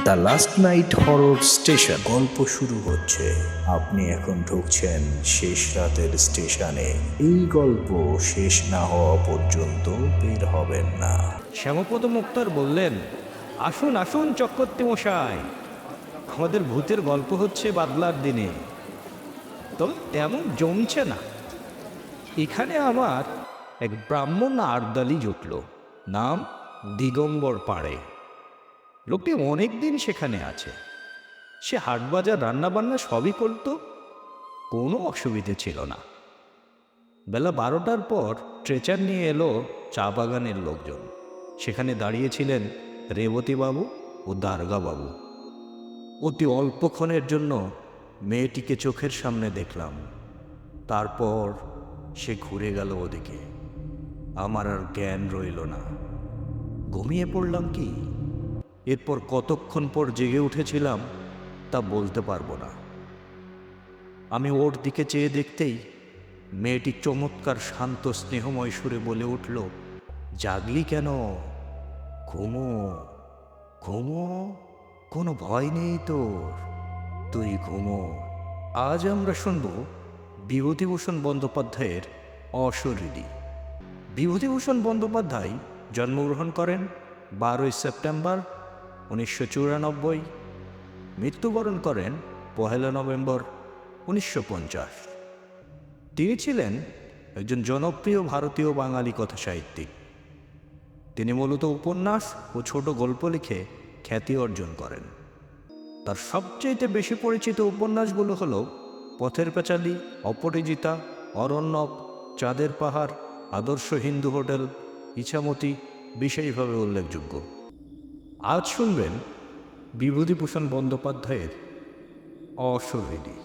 The last night horror station গল্প শুরু হচ্ছে। আপনি এখন ঢুকছেন শেষ রাতের স্টেশনে। এই গল্প শেষ না হওয়া পর্যন্ত বের হবেন না। শ্যামপদ মুক্তার বললেন, আসুন আসুন চক্রবর্তী মশাই। আমাদের ভূতের গল্প হচ্ছে বাদলার দিনে। তবে তেমন জমছে না। এখানে আমার এক ব্রাহ্মণ আর্দালি জুটল। নাম দিগম্বর পাড়ে। লোকটি অনেক দিন সেখানে আছে। সে হাটবাজার রান্নাবান্না সবই করত, কোনো অসুবিধে ছিল না। বেলা বারোটার পর ট্রেচার নিয়ে এলো চা বাগানের লোকজন। সেখানে দাঁড়িয়েছিলেন রেবতীবাবু ও দারোগাবাবু। অতি অল্পক্ষণের জন্য মেয়েটিকে চোখের সামনে দেখলাম। তারপর সে ঘুরে গেল ওদিকে। আমার আর জ্ঞান রইল না। ঘুমিয়ে পড়লাম কি? এরপর কতক্ষণ পর জেগে উঠেছিলাম তা বলতে পারব না। আমি ওর দিকে চেয়ে দেখতেই মেয়েটি চমৎকার শান্ত স্নেহময় সুরে বলে উঠল, জাগলি কেন? ঘুমো ঘুমো, কোনো ভয় নেই তোর। তুই ঘুমো। আজ আমরা শুনব বিভূতিভূষণ বন্দ্যোপাধ্যায়ের অশরীরী। বিভূতিভূষণ বন্দ্যোপাধ্যায় জন্মগ্রহণ করেন বারোই সেপ্টেম্বর উনিশশো চুরানব্বই। মৃত্যুবরণ করেন পহেলা নভেম্বর উনিশশো পঞ্চাশ। তিনি ছিলেন একজন জনপ্রিয় ভারতীয় বাঙালি কথা সাহিত্যিক তিনি মূলত উপন্যাস ও ছোট গল্প লিখে খ্যাতি অর্জন করেন। তার সবচেয়ে বেশি পরিচিত উপন্যাসগুলো হল পথের পেঁচালি, অপরাজিতা, অরণ্যক, চাঁদের পাহাড়, আদর্শ হিন্দু হোটেল, ইছামতি, বিশেষভাবে উল্লেখযোগ্য। আজ শুনবেন বিভূতিভূষণ বন্দ্যোপাধ্যায়ের অশরীরী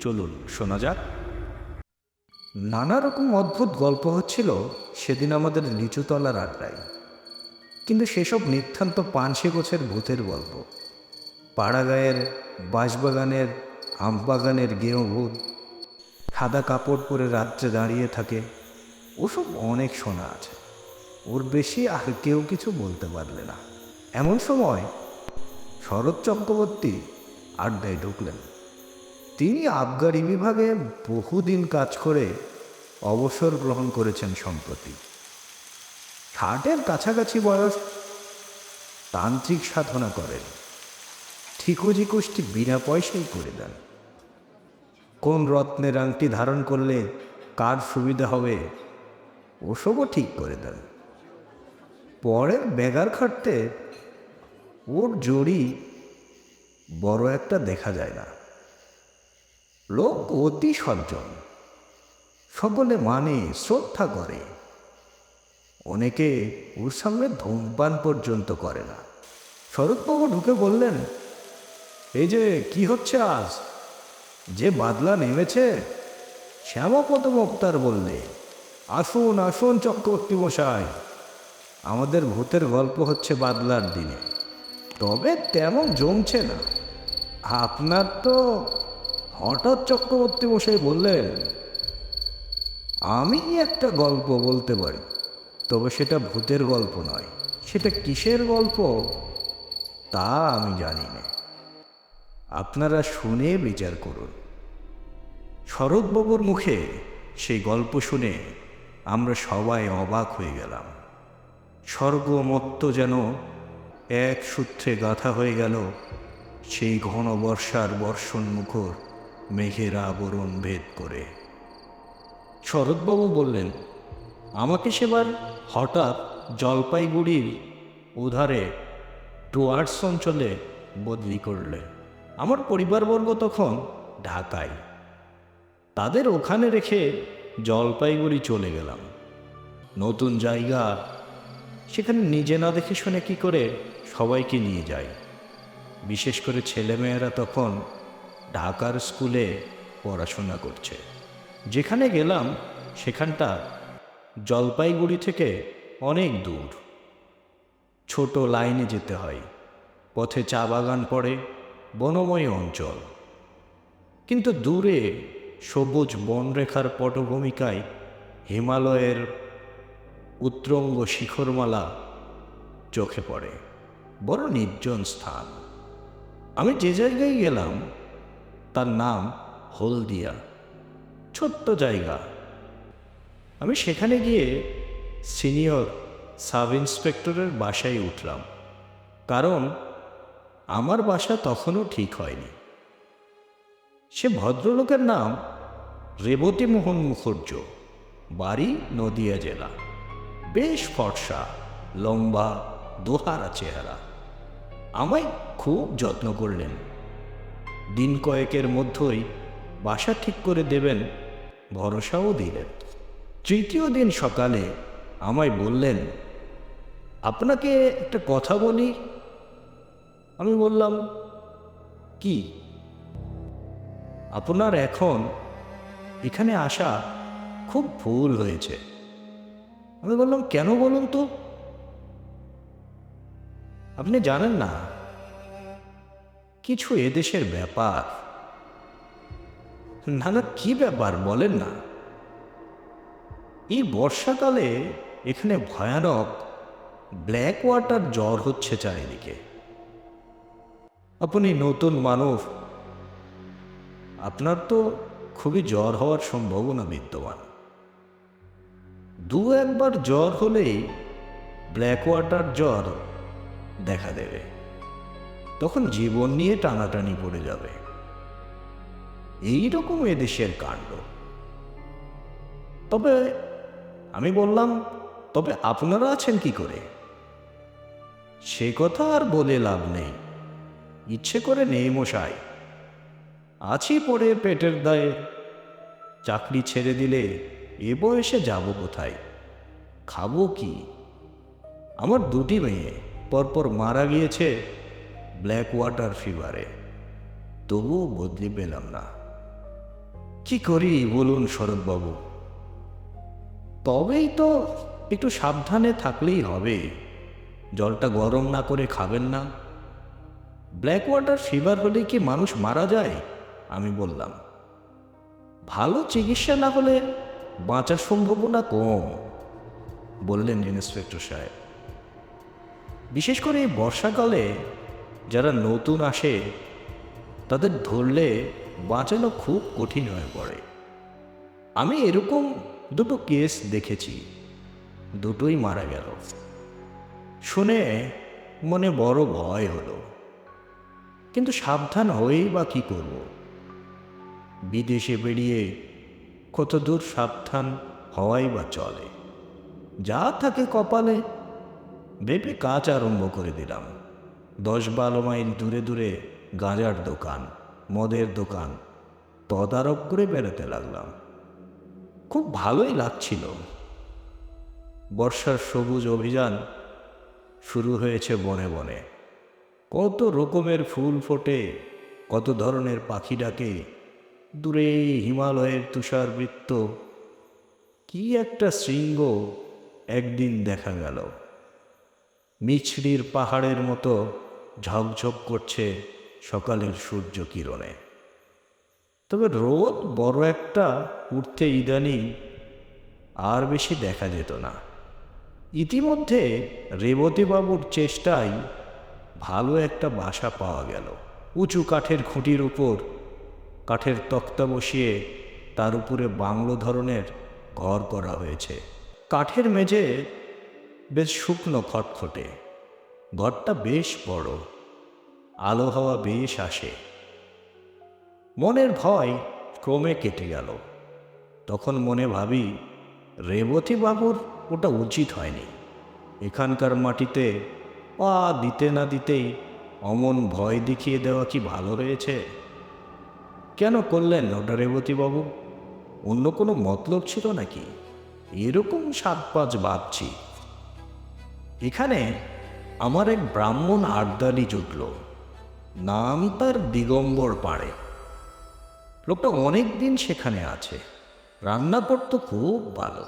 চলুন শোনা যাক। নানা রকম অদ্ভুত গল্প হচ্ছিল সেদিন আমাদের নিচুতলার আড্ডায়। কিন্তু সেসব নিতান্ত পানসে গোছের ভূতের গল্প। পাড়াগাঁয়ের বাঁশবাগানের, আমবাগানের গেঁয়ো ভূত সাদা কাপড় পরে রাত্রে দাঁড়িয়ে থাকে, ওসব অনেক শোনা আছে। ওর বেশি আর কেউ কিছু বলতে পারলে না। এমন সময় শরৎ চক্রবর্তী আড্ডায় ঢুকলেন। তিনি আবগারি বিভাগে বহুদিন কাজ করে অবসর গ্রহণ করেছেন সম্প্রতি। ষাটের কাছাকাছি বয়স তান্ত্রিক সাধনা করেন। ঠিকুজি কুষ্টি বিনা পয়সাই করে দেন। কোন রত্নের আংটি ধারণ করলে কার সুবিধা হবে, ওসবও ঠিক করে দেন। পরে বেগার খাটতে ওর জড়ি বড় একটা দেখা যায় না। লোক অতি সজ্জন। সকলে মানে শ্রদ্ধা করে। অনেকে ওর সামনে ধূমপান পর্যন্ত করে না। শরৎবাবু ঢুকে বললেন, এই যে কি হচ্ছে আজ? যে বাদলা নেমেছে শ্যামাপদ মুক্তার বললে, আসুন আসুন চক্রবর্তী মশাই আমাদের ভূতের গল্প হচ্ছে বাদলার দিনে। তবে তেমন জমছে না। আপনার তো হঠাৎ চক্রবর্তী বসে বললেন, আমি একটা গল্প বলতে পারি, তবে সেটা ভূতের গল্প নয়। সেটা কিসের গল্প? তা আমি জানি না। আপনারা শুনে বিচার করুন। শরৎবাবুর মুখে সেই গল্প শুনে আমরা সবাই অবাক হয়ে গেলাম। স্বর্গমত্ত যেন এক সূত্রে গাথা হয়ে গেল সেই ঘন বর্ষার বর্ষণ মুখর মেঘের আবরণ ভেদ করে। শরৎবাবু বললেন, আমাকে সেবার হঠাৎ জলপাইগুড়ির উধারে ডুয়ার্স অঞ্চলে বদলি করলে। আমার পরিবারবর্গ তখন ঢাকায়। তাদের ওখানে রেখে জলপাইগুড়ি চলে গেলাম। নতুন জায়গা সেখানে নিজে না দেখে শুনে কি করে সবাইকে নিয়ে যায়। বিশেষ করে ছেলেমেয়েরা তখন ঢাকার স্কুলে পড়াশোনা করছে। যেখানে গেলাম, সেখানটা জলপাইগুড়ি থেকে অনেক দূর। ছোট লাইনে যেতে হয়। পথে চা বাগান পড়ে, বনময় অঞ্চল। কিন্তু দূরে সবুজ বনরেখার পটভূমিকায় হিমালয়ের উত্তরঙ্গ শিখরমালা চোখে পড়ে। বড় নির্জন স্থান। আমি যে জায়গায় গেলাম, তার নাম হলদিয়া। ছোট্ট জায়গা। আমি সেখানে গিয়ে সিনিয়র সাব ইন্সপেক্টরের বাসায় উঠলাম। কারণ আমার বাসা তখনও ঠিক হয়নি। সে ভদ্রলোকের নাম রেবতী মোহন মুখর্জ বাড়ি নদিয়া জেলা। বেশ ফর্সা, লম্বা, দোহারা চেহারা। আমায় খুব যত্ন করলেন। দিন কয়েকের মধ্যেই বাসা ঠিক করে দেবেন, ভরসাও দিলেন। তৃতীয় দিন সকালে আমায় বললেন, আপনাকে একটা কথা বলি? আমি বললাম, কি? আপনার এখন এখানে আসা খুব ভুল হয়েছে। আমি বললাম, কেন বলুন তো? আপনি জানেন না, কিছু এদেশের ব্যাপার। না না, কি ব্যাপার বলেন না। এই বর্ষাকালে এখানে ভয়ানক ব্ল্যাক ওয়াটার জ্বর হচ্ছে চারিদিকে। আপনি নতুন মানুষ, আপনার তো খুবই জ্বর হওয়ার সম্ভাবনা বিদ্যমান। দু একবার জ্বর হলেই ব্ল্যাক ওয়াটার জ্বর দেখা দেবে। তখন জীবন নিয়ে টানাটানি পড়ে যাবে। এই রকম এদেশের কাণ্ড। তবে আমি বললাম, তবে আপনারা আছেন কি করে? সে কথা আর বলে লাভ নেই। ইচ্ছে করে নেই মশাই। আছি পড়ে পেটের দায়ে। চাকরি ছেড়ে দিলে এ বয়সে যাব কোথায়? খাব কি? আমার দুটি মেয়ে পরপর মারা গিয়েছে ব্ল্যাক ওয়াটার ফিভারে। তবুও বদলি পেলাম না। কি করি বলুন শরৎবাবু? তবেই তো একটু সাবধানে থাকলেই হবে। জলটা গরম না করে খাবেন না। ব্ল্যাক ওয়াটার ফিভার হলে কি মানুষ মারা যায়? আমি বললাম। ভালো চিকিৎসা না হলে বাঁচার সম্ভাবনা কম, বললেন ইন্সপেক্টর সাহেব। বিশেষ করে বর্ষাকালে যারা নতুন আসে, তাদের ধরলে বাঁচানো খুব কঠিন হয়ে পড়ে। আমি এরকম দুটো কেস দেখেছি, দুটোই মারা গেল। শুনে মনে বড় ভয় হলো। কিন্তু সাবধান হয়েই বা কী করব? বিদেশে বেরিয়ে কত দূর সাবধান হওয়াই বা চলে। যা থাকে কপালে। ভেবে কাজ আরম্ভ করে দিলাম। দশ বারো মাইল দূরে দূরে গাঁজার দোকান, মদের দোকান, তদারক করে বেড়াতে লাগলাম। খুব ভালোই লাগছিল। বর্ষার সবুজ অভিযান শুরু হয়েছে বনে বনে। কত রকমের ফুল ফোটে, কত ধরনের পাখি ডাকে দূরে হিমালয়ের তুষারবৃত্ত। কি একটা শৃঙ্গ একদিন দেখা গেল। মিছরির পাহাড়ের মতো ঝকঝক করছে সকালের সূর্য কিরণে। তবে রোদ বড় একটা উঠতে ইদানিং আর বেশি দেখা যেত না। ইতিমধ্যে রেবতীবাবুর চেষ্টায় ভালো একটা বাসা পাওয়া গেল। উঁচু কাঠের খুঁটির উপর কাঠের তক্তা বসিয়ে তার উপরে বাংলো ধরনের ঘর করা হয়েছে। কাঠের মেঝে বেশ শুকনো খটখটে। ঘরটা বেশ বড়। আলো হাওয়া বেশ আসে। মনের ভয় ক্রমে কেটে গেল। তখন মনে ভাবি, রেবতী বাবুর ওটা উচিত হয়নি। এখানকার মাটিতে পা দিতে না দিতেই অমন ভয় দেখিয়ে দেওয়া কি ভালো রয়েছে কেন করলেন ওটা রেবতীবাবু অন্য কোনো মতলব ছিল নাকি? এরকম সাত পাঁচ ভাবছি। এখানে আমার এক ব্রাহ্মণ আর্দালি জুটল। নাম তার দিগম্বর পাড়ে। লোকটা অনেক দিন সেখানে আছে। রান্না করতো খুব ভালো।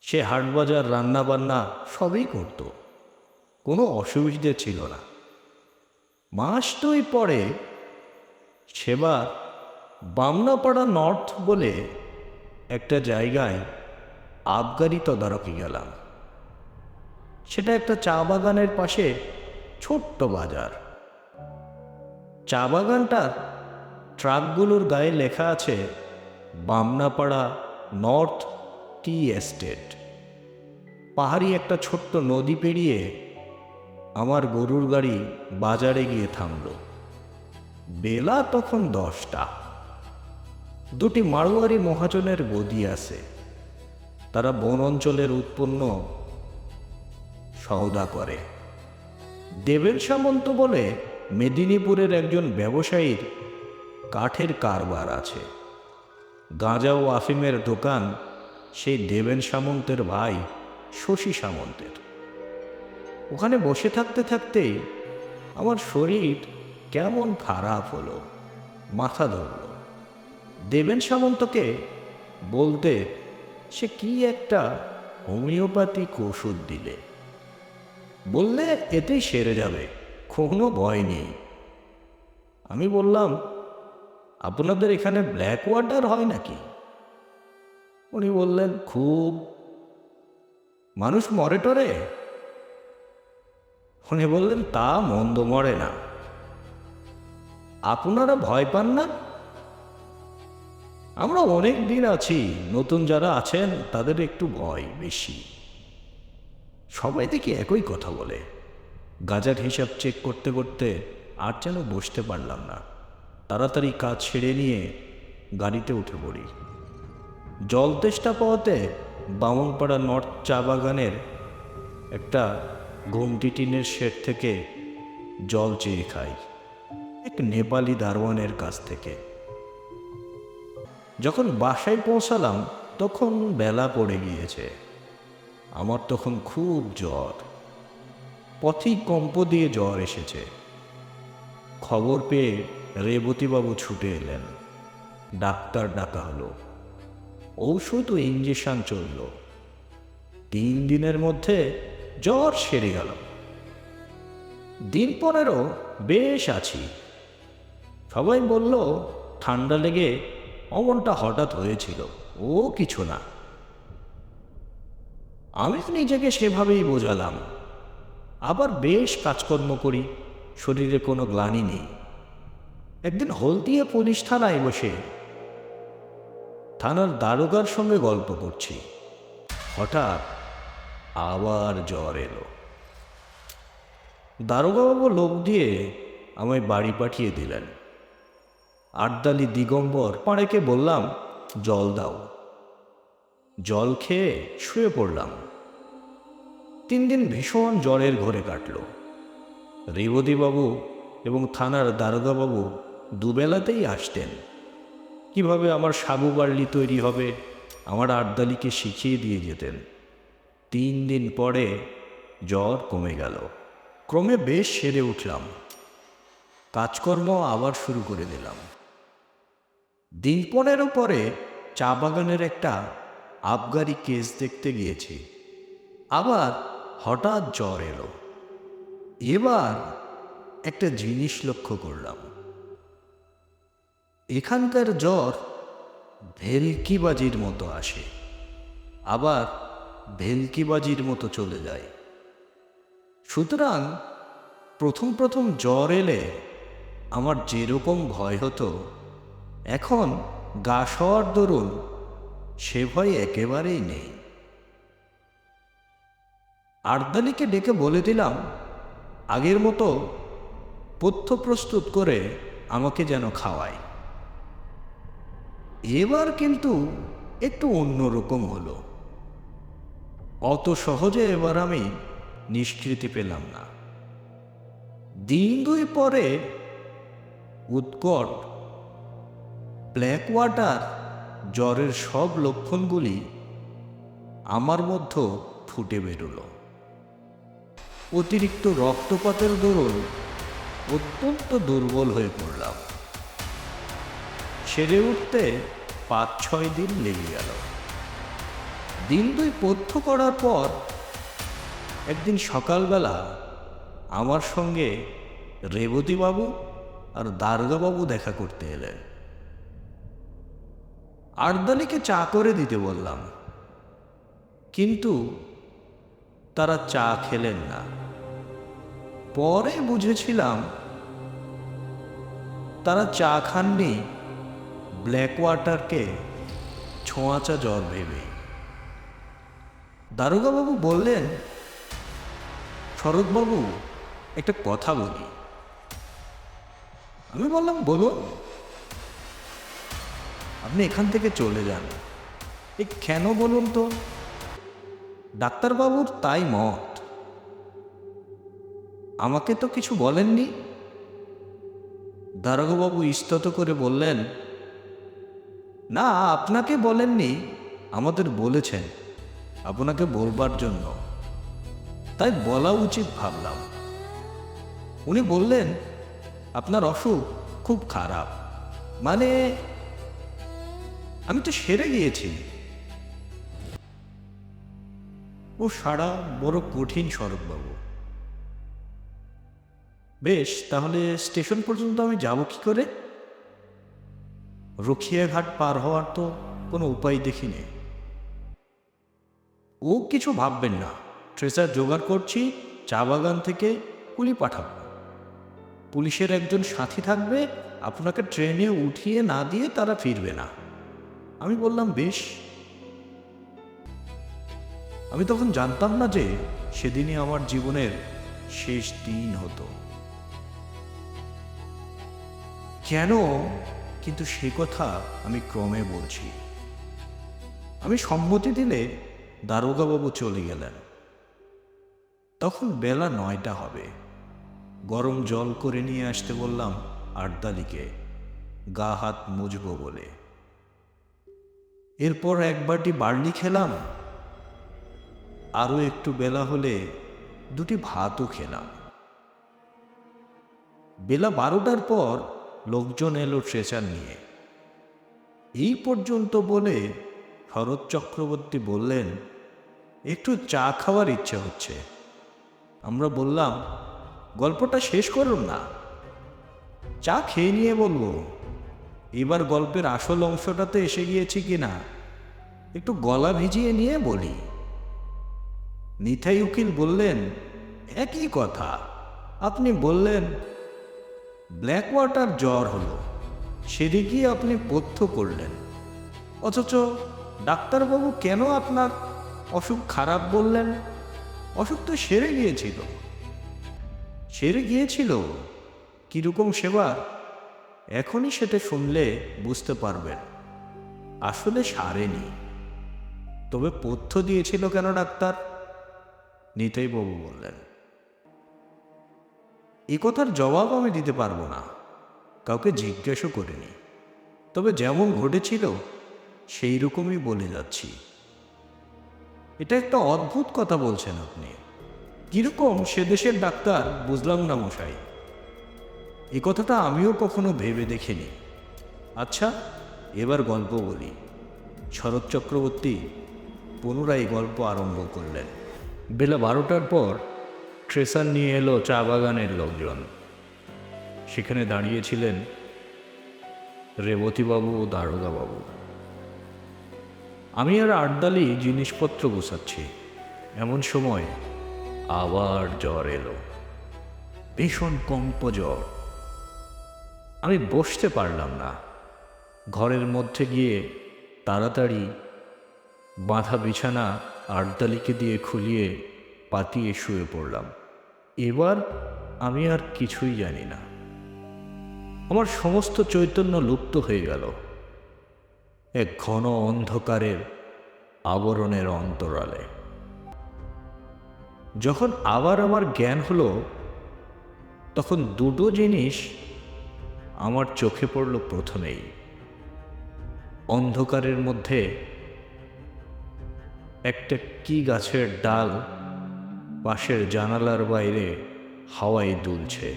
সে হাটবাজার রান্না বান্না সবই করত। কোনো অসুবিধে ছিল না। মাস দুই পরে সেবার বামনাপাড়া নর্থ বলে একটা জায়গায় আবগারি তদারকি গেলাম। সেটা একটা চা বাগানের পাশে ছোট্ট বাজার। চা বাগানটার ট্রাকগুলোর গায়ে লেখা আছে বামনাপাড়া নর্থ টি এস্টেট। পাহাড়ি একটা ছোট্ট নদী পেরিয়ে আমার গরুর গাড়ি বাজারে গিয়ে থামল। বেলা তখন দশটা। দুটি মারোয়ারি মহাজনের গদি আছে। তারা বন অঞ্চলের উৎপন্ন সওদা করে। দেবেন সামন্ত বলে মেদিনীপুরের একজন ব্যবসায়ীর কাঠের কারবার আছে। গাঁজা ও আফিমের দোকান সেই দেবেন সামন্তের ভাই শশী সামন্তের। ওখানে বসে থাকতে থাকতেই আমার শরীর কেমন খারাপ হলো? মাথা ধরল। দেবেন সামন্তকে বলতে সে কি একটা হোমিওপ্যাথিক ওষুধ দিলে। বললে এতেই সেরে যাবে, কোনো ভয় নেই। আমি বললাম, আপনাদের এখানে ব্ল্যাক ওয়াটার হয় নাকি? উনি বললেন, খুব। মানুষ মরে টরে? উনি বললেন, তা মন্দ মরে না। আপনারা ভয় পান না? আমরা অনেক দিন আছি, নতুন যারা আছেন, তাদের একটু ভয় বেশি। সবাই দেখি একই কথা বলে। গাজার হিসাব চেক করতে করতে আর যেন বসতে পারলাম না। তাড়াতাড়ি কাজ ছেড়ে নিয়ে গাড়িতে উঠে পড়ি। জল তেষ্টা পাওয়াতে বামনপাড়া নর্থ চা বাগানের একটা ঘুমটি টিনের শেড থেকে জল চেয়ে খাই। এক নেপালি দারোয়ানের কাছ থেকে। যখন বাসায় পৌঁছালাম, তখন বেলা পড়ে গিয়েছে। আমার তখন খুব জ্বর। পথেই কম্প দিয়ে জ্বর এসেছে। খবর পেয়ে রেবতীবাবু ছুটে এলেন। ডাক্তার ডাকা হলো। ঔষধ ও ইঞ্জেকশন চলল। তিন দিনের মধ্যে জ্বর সেরে গেল। দিন পনেরো বেশ আছি। সবাই বলল, ঠান্ডা লেগে অমনটা হঠাৎ হয়েছিল। ও কিছু না। আমি নিজেকে সেভাবেই বোঝালাম। আবার বেশ কাজকর্ম করি, শরীরে কোনো গ্লানি নেই। একদিন হলদিয়া পুলিশ থানায় বসে থানার দারোগার সঙ্গে গল্প করছি। হঠাৎ আবার জ্বর এলো। দারোগাবাবু লোক দিয়ে আমায় বাড়ি পাঠিয়ে দিলেন। আটদালি দিগম্বর পাড়েকে বললাম, জল দাও। জল খেয়ে শুয়ে পড়লাম। তিন দিন ভীষণ জ্বরের ঘরে কাটল। রেবতীবাবু এবং থানার দারোগাবাবু দুবেলাতেই আসতেন। কীভাবে আমার সাবু বার্লি তৈরি হবে? আমার আটদালিকে শিখিয়ে দিয়ে যেতেন। তিন দিন পরে জ্বর কমে গেল। ক্রমে বেশ সেরে উঠলাম। কাজকর্ম আবার শুরু করে দিলাম। দিন পনেরো পরে চা বাগানের একটা আবগারি কেস দেখতে গিয়েছি। আবার হঠাৎ জ্বর এলো। এবার একটা জিনিস লক্ষ্য করলাম। এখানকার জ্বর ভেলকিবাজির মতো আসে। আবার ভেলকিবাজির মতো চলে যায়। সুতরাং প্রথম প্রথম জ্বর এলে আমার যেরকম ভয় হতো এখন গা সওয়ার দরুন সে ভয় একেবারেই নেই। আর্দালিকে ডেকে বলে দিলাম, আগের মতো পথ্য প্রস্তুত করে আমাকে যেন খাওয়ায়। এবার কিন্তু একটু অন্যরকম হলো। অত সহজে এবার আমি নিষ্কৃতি পেলাম না। দিন দুই পরে উৎকট ব্ল্যাক ওয়াটার জ্বরের সব লক্ষণগুলি আমার মধ্যে ফুটে বেরোল। অতিরিক্ত রক্তপাতের দরুন অত্যন্ত দুর্বল হয়ে পড়লাম। সেরে উঠতে পাঁচ ছয় দিন লেগে গেল। দিন দুই পথ্য করার পর একদিন সকালবেলা আমার সঙ্গে রেবতীবাবু আর দারোগাবাবু দেখা করতে এলেন। আর্দালিকে চা করে দিতে বললাম। কিন্তু তারা চা খেলেন না। পরে বুঝেছিলাম তারা চা খাননি ব্ল্যাক ওয়াটারকে ছোঁয়াচা জ্বর ভেবে। দারোগাবাবু বললেন, শরৎবাবু, একটা কথা বলি। আমি বললাম, বলুন। আপনি এখান থেকে চলে যান। এ কেন বলুন তো? ডাক্তারবাবুর তাই মত। আমাকে তো কিছু বলেননি। দারোগাবাবু ইস্তত করে বললেন, না, আপনাকে বলেননি, আমাদের বলেছেন আপনাকে বলবার জন্য। তাই বলা উচিত ভাবলাম। উনি বললেন, আপনার অসুখ খুব খারাপ। মানে আমি তো সেরে গিয়েছি। ও সারা বড় কঠিন সড়কবাবু বেশ, তাহলে স্টেশন পর্যন্ত আমি যাব কি করে? রখিয়াঘাট পার হওয়ার তো কোনো উপায় দেখিনি ও কিছু ভাববেন না। ট্রেসার জোগাড় করছি, চা বাগান থেকে কুলি পাঠাবো। পুলিশের একজন সাথী থাকবে, আপনাকে ট্রেনে উঠিয়ে না দিয়ে তারা ফিরবে না। আমি বললাম, বেশ। আমি তখন জানতাম না যে সেদিনই আমার জীবনের শেষ দিন হতো। কেন কিন্তু সে কথা আমি ক্রমে বলছি। আমি সম্মতি দিলে দারোগাবাবু চলে গেলেন। তখন বেলা নয়টা হবে। গরম জল করে নিয়ে আসতে বললাম আটদালিকে গা হাত মুজবো বলে। এরপর এক বাটি বার্লি খেলাম। আরও একটু বেলা হলে দুটি ভাতও খেলাম। বেলা বারোটার পর লোকজন এলো ট্রেচার নিয়ে। এই পর্যন্ত বলে শরৎ চক্রবর্তী বললেন, একটু চা খাওয়ার ইচ্ছে হচ্ছে। আমরা বললাম, গল্পটা শেষ করুন না। চা খেয়ে নিয়ে বলব। এবার গল্পের আসল অংশটাতে এসে গিয়েছি কিনা একটু গলা ভিজিয়ে নিয়ে বলি। নিথাই উকিল বললেন, একই কথা। আপনি বললেন ব্ল্যাক ওয়াটার জ্বর হলো। সেদিকেই আপনি পথ্য করলেন। অথচ ডাক্তারবাবু কেন আপনার অসুখ খারাপ বললেন? অসুখ তো সেরে গিয়েছিল। সেরে গিয়েছিল? কীরকম সেবা এখনই সেটা শুনলে বুঝতে পারবেন। আসলে সারেনি। তবে পথ্য দিয়েছিল কেন ডাক্তার? নিতাই বাবু বললেন, এ কথার জবাব আমি দিতে পারব না। কাউকে জিজ্ঞাসা করিনি। তবে যেমন ঘটেছিল সেই রকমই বলে যাচ্ছি। এটা একটা অদ্ভুত কথা বলছেন আপনি। কীরকম সে দেশের ডাক্তার বুঝলাম না মশাই। এ কথাটা আমিও কখনো ভেবে দেখিনি। আচ্ছা এবার গল্প বলি। শরৎ চক্রবর্তী পুনরায় গল্প আরম্ভ করলেন। বেলা বারোটার পর ট্রেসার নিয়ে এলো চা বাগানের লোকজন। সেখানে দাঁড়িয়েছিলেন রেবতীবাবু ও দারোগাবাবু। আমি আর আটদালি জিনিসপত্র গুছাচ্ছি। এমন সময় আবার জ্বর এলো। ভীষণ কম্প জ্বর আমি বসতে পারলাম না। ঘরের মধ্যে গিয়ে তাড়াতাড়ি বাঁধা বিছানা আটদালিকে দিয়ে খুলিয়ে পাতিয়ে শুয়ে পড়লাম। এবার আমি আর কিছুই জানি না। আমার সমস্ত চৈতন্য লুপ্ত হয়ে গেল। এক ঘন অন্ধকারের আবরণের অন্তরালে। যখন আবার আমার জ্ঞান হলো, তখন দুটো জিনিস আমার চোখে পড়ল প্রথমেই। অন্ধকারের মধ্যে একটা কি গাছের ডাল পাশের জানালার বাইরে হাওয়ায় দুলছে।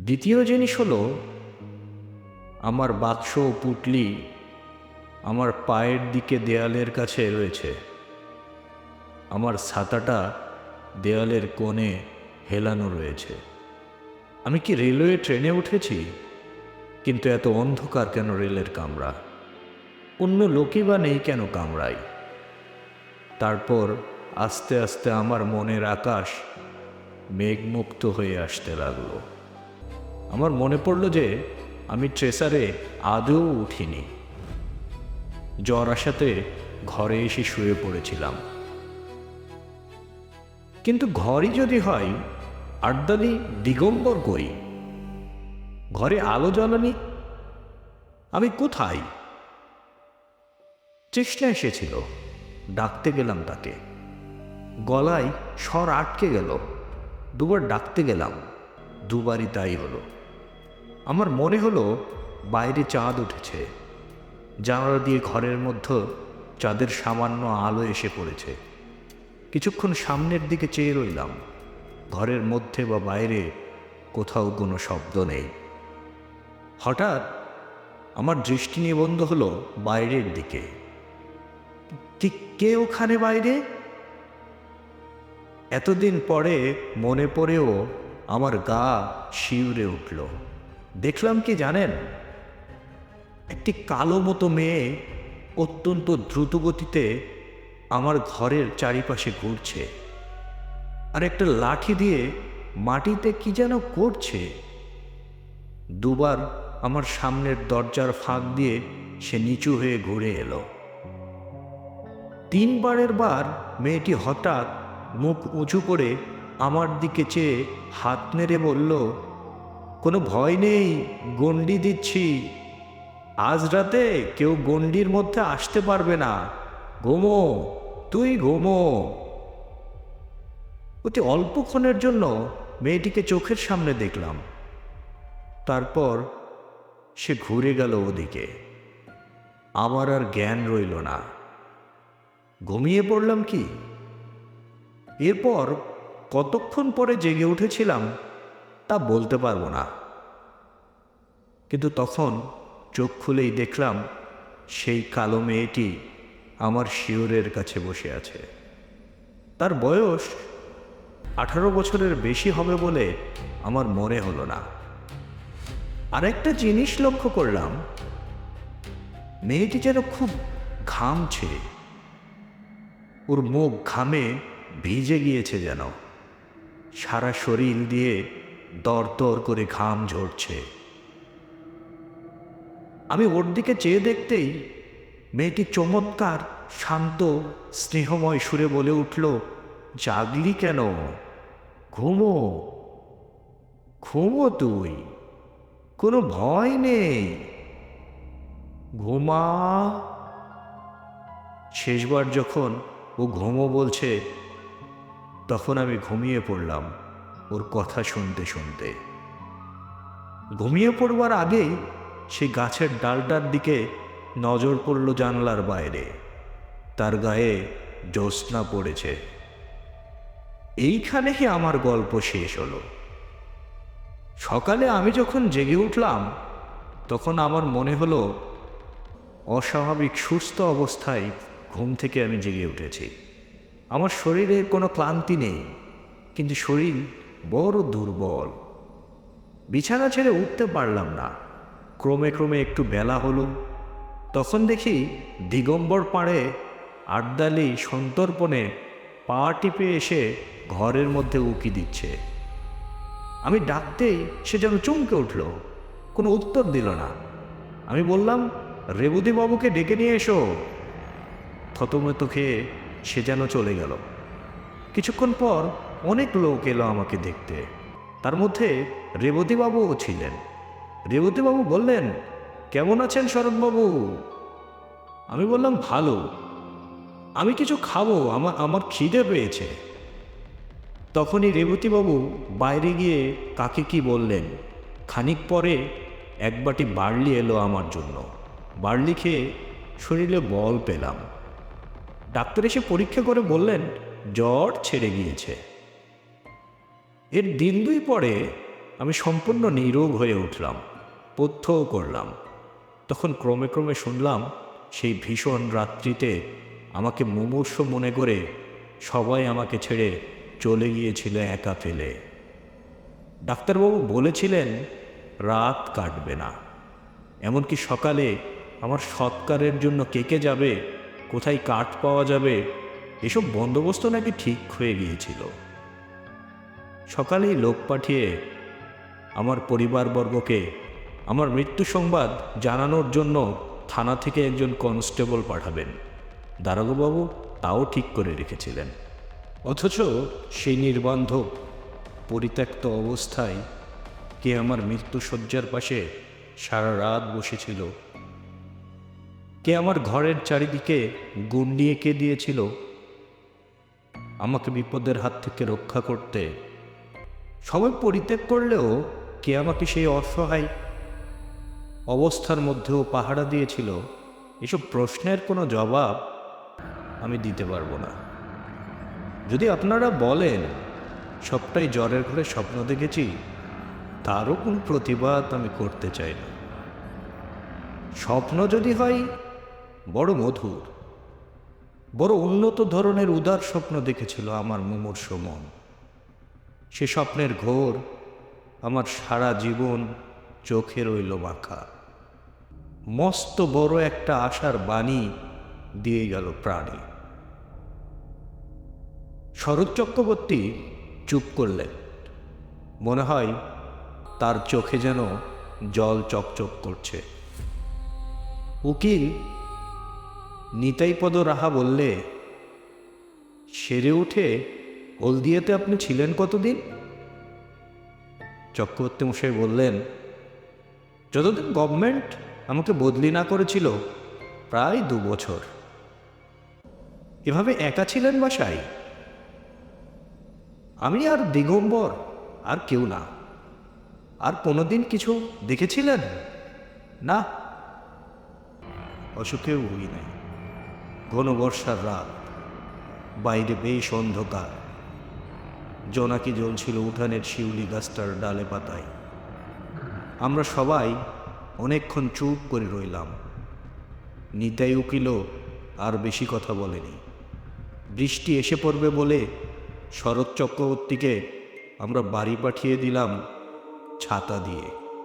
দ্বিতীয় জিনিস হলো, আমার বাক্স ও পুটলি আমার পায়ের দিকে দেয়ালের কাছে রয়েছে। আমার ছাতাটা দেয়ালের কোণে হেলানো রয়েছে। আমি কি রেলওয়ে ট্রেনে উঠেছি? কিন্তু এত অন্ধকার কেন রেলের কামরা? অন্য লোকই বা নেই কেন কামরায়? তারপর আস্তে আস্তে আমার মনের আকাশ মেঘমুক্ত হয়ে আসতে লাগল। আমার মনে পড়ল যে আমি ট্রেসারে আদৌ উঠিনি। জ্বর আসাতে ঘরে এসে শুয়ে পড়েছিলাম। কিন্তু ঘরই যদি হয় আড্ডালি দিগম্বর কই ঘরে আলো জ্বালানি, আমি কোথায়? চেষ্টা এসেছিল, ডাকতে গেলাম তাকে। গলায় স্বর আটকে গেল, দুবার ডাকতে গেলাম, দুবারই তাই হলো। আমার মনে হলো বাইরে চাঁদ উঠেছে, জানালা দিয়ে ঘরের মধ্যে চাঁদের সামান্য আলো এসে পড়েছে। কিছুক্ষণ সামনের দিকে চেয়ে রইলাম ঘরের মধ্যে বা বাইরে কোথাও কোনো শব্দ নেই। হঠাৎ আমার দৃষ্টি নিবন্ধ হলো বাইরের দিকে। ঠিক কে ওখানে বাইরে? এতদিন পরে মনে পড়েও আমার গা শিউরে উঠল। দেখলাম কি জানেন? একটি কালো মতো মেয়ে অত্যন্ত দ্রুত গতিতে আমার ঘরের চারিপাশে ঘুরছে। আর একটা লাঠি দিয়ে মাটিতে কি যেন করছে। দুবার আমার সামনের দরজার ফাঁক দিয়ে সে নিচু হয়ে ঘুরে এলো। তিনবারের বার মেয়েটি হঠাৎ মুখ উঁচু করে আমার দিকে চেয়ে হাত নেড়ে বলল, কোনো ভয় নেই গন্ডি দিচ্ছি। আজ রাতে কেউ গন্ডির মধ্যে আসতে পারবে না। ঘুমো, তুই ঘুমো। অতি অল্পক্ষণের জন্য মেয়েটিকে চোখের সামনে দেখলাম। তারপর সে ঘুরে গেল ওদিকে। আমার আর জ্ঞান রইল না। ঘুমিয়ে পড়লাম কি? এরপর কতক্ষণ পরে জেগে উঠেছিলাম তা বলতে পারব না। কিন্তু তখন চোখ খুলেই দেখলাম সেই কালো মেয়েটি আমার শিওরের কাছে বসে আছে। তার বয়স আঠারো বছরের বেশি হবে বলে আমার মনে হলো না। আরেকটা জিনিস লক্ষ্য করলাম। মেয়েটি যেন খুব ঘামছে। ওর মুখ ঘামে ভিজে গিয়েছে যেন। সারা শরীর দিয়ে দরদর করে ঘাম ঝরছে। আমি ওর দিকে চেয়ে দেখতেই মেয়েটি চমৎকার, শান্ত, স্নেহময় সুরে বলে উঠল, জাগলি কেন? ঘুমো ঘুমো তুই, কোনো ভয় নেই। ঘুমা। শেষবার যখন ও ঘুমো বলছে, তখন আমি ঘুমিয়ে পড়লাম ওর কথা শুনতে শুনতে। ঘুমিয়ে পড়বার আগেই সেই গাছের ডালটার দিকে নজর পড়ল জানলার বাইরে। তার গায়ে জ্যোৎস্না পড়েছে। এইখানেই আমার গল্প শেষ হলো? সকালে আমি যখন জেগে উঠলাম, তখন আমার মনে হলো, অস্বাভাবিক সুস্থ অবস্থায় ঘুম থেকে আমি জেগে উঠেছি। আমার শরীরে কোনো ক্লান্তি নেই, কিন্তু শরীর বড় দুর্বল। বিছানা ছেড়ে উঠতে পারলাম না। ক্রমে ক্রমে একটু বেলা হলো। তখন দেখি দিগম্বর পাড়ে আড্ডালি সন্তর্পণে পা টিপে এসে ঘরের মধ্যে উকি দিচ্ছে। আমি ডাকতেই সে যেন চমকে উঠল, কোনো উত্তর দিল না। আমি বললাম বাবুকে ডেকে নিয়ে এসো। থতমত খেয়ে সে যেন চলে গেল। কিছুক্ষণ পর অনেক লোক এলো আমাকে দেখতে। তার মধ্যে রেবতীবাবুও ছিলেন। রেবতীবাবু বললেন, কেমন আছেন শরৎবাবু? আমি বললাম, ভালো। আমি কিছু খাব আমার আমার খিদে পেয়েছে। তখনই রেবতীবাবু বাইরে গিয়ে কাকে কি বললেন, খানিক পরে এক বাটি বার্লি এলো আমার জন্য। বার্লি খেয়ে শরীরে বল পেলাম। ডাক্তার এসে পরীক্ষা করে বললেন, জ্বর ছেড়ে গিয়েছে। এর দিন দুই পরে আমি সম্পূর্ণ নিরোগ হয়ে উঠলাম, পথ্যও করলাম। তখন ক্রমে ক্রমে শুনলাম সেই ভীষণ রাত্রিতে আমাকে মুমূর্ষ মনে করে সবাই আমাকে ছেড়ে চলে গিয়েছিল একা ফেলে। ডাক্তারবাবু বলেছিলেন, রাত কাটবে না। এমনকি সকালে আমার সৎকারের জন্য কেকে যাবে, কোথায় কাঠ পাওয়া যাবে, এসব বন্দোবস্ত নাকি ঠিক হয়ে গিয়েছিল। সকালেই লোক পাঠিয়ে আমার পরিবারবর্গকে আমার মৃত্যু সংবাদ জানানোর জন্য থানা থেকে একজন কনস্টেবল পাঠাবেন। দারোগাবাবু তাও ঠিক করে রেখেছিলেন। অথচ সেই নির্বান্ধব, পরিত্যক্ত অবস্থায় কে আমার মৃত্যুসজ্জার পাশে সারা রাত বসেছিল? কে আমার ঘরের চারিদিকে গুন্ডি এঁকে দিয়েছিল? আমাকে বিপদের হাত থেকে রক্ষা করতে। সবাই পরিত্যাগ করলেও কে আমাকে সেই অসহায় অবস্থার মধ্যেও পাহারা দিয়েছিল? এসব প্রশ্নের কোনো জবাব আমি দিতে পারব না। যদি আপনারা বলেন, সবটাই জ্বরের ঘরে স্বপ্ন দেখেছি, তারও কোনো প্রতিবাদ আমি করতে চাই না। স্বপ্ন যদি হয়, বড় মধুর, বড় উন্নত ধরনের উদার স্বপ্ন দেখেছিল আমার মুমূর্ষ মন। সে স্বপ্নের ঘোর, আমার সারা জীবন চোখে রইল মাখা। মস্ত বড় একটা আশার বাণী দিয়ে গেল প্রাণী। শরৎ চক্রবর্তী চুপ করলেন। মনে হয় তার চোখে যেন জল চকচক করছে। উকিল নিতাইপদ রাহা বললে, সেরে উঠে হলদিয়াতে আপনি ছিলেন কতদিন? চক্রবর্তী মশাই বললেন, যতদিন গভর্নমেন্ট আমাকে বদলি না করেছিল, প্রায় দু বছর। এভাবে একা ছিলেন বাসায়? আমি আর দিগম্বর, আর কেউ না। আর কোনোদিন কিছু দেখেছিলেন? না। অসুখেও হই নাই। ঘন বর্ষার রাত, বাইরে বেশ অন্ধকার। জোনাকি জ্বলছিল উঠানের শিউলি গাছটার ডালে পাতায়। আমরা সবাই অনেকক্ষণ চুপ করে রইলাম। নিতাই উকিলও আর বেশি কথা বলেনি। বৃষ্টি এসে পড়বে বলে শরৎ চক্রবর্তীকে আমরা বাড়ি পাঠিয়ে দিলাম ছাতা দিয়ে।